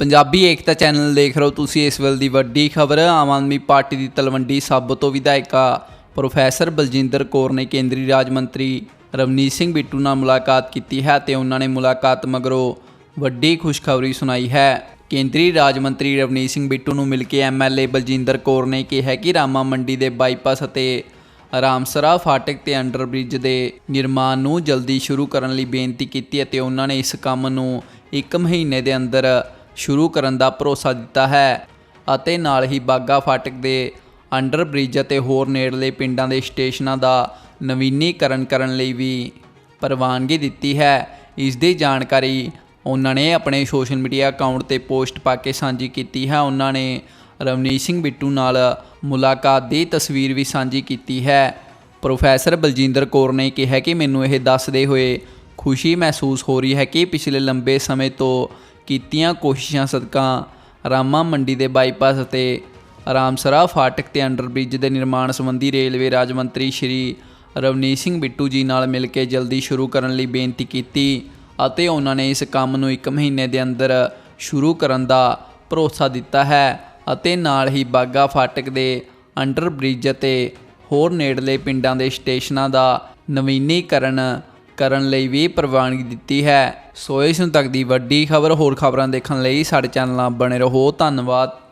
ਪੰਜਾਬੀ ਏਕਤਾ channel ਦੇਖ ਰਹੇ ਹੋ ਤੁਸੀਂ ਇਸ ਵੇਲੇ ਦੀ ਵੱਡੀ ਖਬਰ, ਆਮ ਆਦਮੀ ਪਾਰਟੀ ਦੀ ਤਲਵੰਡੀ ਸਾਬੋ ਤੋਂ ਵਿਧਾਇਕਾ ਪ੍ਰੋਫੈਸਰ ਬਲਜਿੰਦਰ ਕੌਰ ਨੇ ਕੇਂਦਰੀ ਰਾਜ ਮੰਤਰੀ ਰਵਨੀਤ ਸਿੰਘ ਬਿੱਟੂ ਨਾਲ ਮੁਲਾਕਾਤ ਕੀਤੀ ਹੈ ਤੇ ਉਹਨਾਂ ਨੇ ਮੁਲਾਕਾਤ ਮਗਰੋਂ ਵੱਡੀ ਖੁਸ਼ਖਬਰੀ ਸੁਣਾਈ ਹੈ। ਕੇਂਦਰੀ ਰਾਜ ਮੰਤਰੀ ਰਵਨੀਤ ਸਿੰਘ ਬਿੱਟੂ ਨੂੰ ਮਿਲ ਕੇ ਐਮਐਲਏ ਬਲਜਿੰਦਰ ਕੌਰ ਨੇ ਕਿਹਾ ਕਿ ਰਾਮਾ ਮੰਡੀ ਦੇ ਬਾਈਪਾਸ ਅਤੇ ਰਾਮਸਰਾ ਫਾਟਕ ਤੇ ਅੰਡਰਬ੍ਰਿਜ ਦੇ ਨਿਰਮਾਣ ਨੂੰ ਜਲਦੀ ਸ਼ੁਰੂ ਕਰਨ ਲਈ ਬੇਨਤੀ ਕੀਤੀ ਅਤੇ ਉਹਨਾਂ ਨੇ ਇਸ ਕੰਮ ਨੂੰ 1 ਮਹੀਨੇ ਦੇ ਅੰਦਰ ਸ਼ੁਰੂ ਕਰਨ ਦਾ ਭਰੋਸਾ ਦਿੱਤਾ ਹੈ ਅਤੇ ਨਾਲ ਹੀ ਬਾਗਾ ਫਾਟਕ ਦੇ ਅੰਡਰ ਬ੍ਰਿਜ ਅਤੇ ਹੋਰ ਨੇੜਲੇ ਪਿੰਡਾਂ ਦੇ ਸਟੇਸ਼ਨਾਂ ਦਾ ਨਵੀਨੀਕਰਨ ਕਰਨ ਲਈ ਵੀ ਪ੍ਰਵਾਨਗੀ ਦਿੱਤੀ ਹੈ। ਇਸ ਦੀ ਜਾਣਕਾਰੀ ਉਹਨਾਂ ਨੇ ਆਪਣੇ ਸੋਸ਼ਲ ਮੀਡੀਆ ਅਕਾਊਂਟ ਤੇ ਪੋਸਟ ਪਾ ਕੇ ਸਾਂਝੀ ਕੀਤੀ ਹੈ। ਉਹਨਾਂ ਨੇ ਰਵਨੀਤ ਸਿੰਘ ਬਿੱਟੂ ਨਾਲ ਮੁਲਾਕਾਤ ਦੀ ਤਸਵੀਰ ਵੀ ਸਾਂਝੀ ਕੀਤੀ ਹੈ। ਪ੍ਰੋਫੈਸਰ ਬਲਜਿੰਦਰ ਕੌਰ ਨੇ ਕਿਹਾ ਕਿ ਮੈਨੂੰ ਇਹ ਦੱਸਦੇ ਹੋਏ ਖੁਸ਼ੀ ਮਹਿਸੂਸ ਹੋ ਰਹੀ ਹੈ ਕਿ ਪਿਛਲੇ ਲੰਬੇ ਸਮੇਂ ਤੋਂ ਕੀਤੀਆਂ ਕੋਸ਼ਿਸ਼ਾਂ ਸਦਕਾ ਰਾਮਾ ਮੰਡੀ ਦੇ ਬਾਈਪਾਸ ਅਤੇ ਰਾਮਸਰਾ ਫਾਟਕ ਤੇ ਅੰਡਰਬ੍ਰਿਜ ਦੇ ਨਿਰਮਾਣ ਸੰਬੰਧੀ ਰੇਲਵੇ ਰਾਜ ਮੰਤਰੀ ਸ਼੍ਰੀ ਰਵਨੀਤ ਸਿੰਘ ਬਿੱਟੂ ਜੀ ਨਾਲ ਮਿਲ ਕੇ ਜਲਦੀ ਸ਼ੁਰੂ ਕਰਨ ਲਈ ਬੇਨਤੀ ਕੀਤੀ ਅਤੇ ਉਹਨਾਂ ਨੇ ਇਸ ਕੰਮ ਨੂੰ 1 ਮਹੀਨੇ ਦੇ ਅੰਦਰ ਸ਼ੁਰੂ ਕਰਨ ਦਾ ਭਰੋਸਾ ਦਿੱਤਾ ਹੈ ਅਤੇ ਨਾਲ ਹੀ ਬਾਗਾ ਫਾਟਕ ਦੇ ਅੰਡਰਬ੍ਰਿਜ ਅਤੇ ਹੋਰ ਨੇੜਲੇ ਪਿੰਡਾਂ ਦੇ ਸਟੇਸ਼ਨਾਂ ਦਾ ਨਵੀਨੀਕਰਨ ਕਰਨ ਲਈ ਵੀ ਪ੍ਰਵਾਨਗੀ ਦਿੱਤੀ ਹੈ। ਸੋ ਇਸ ਨੂੰ ਤੱਕ ਦੀ ਵੱਡੀ ਖਬਰ ਹੋਰ ਖਬਰਾਂ ਦੇਖਣ ਲਈ ਸਾਡੇ ਚੈਨਲ ਨਾਲ ਬਣੇ ਰਹੋ। ਧੰਨਵਾਦ।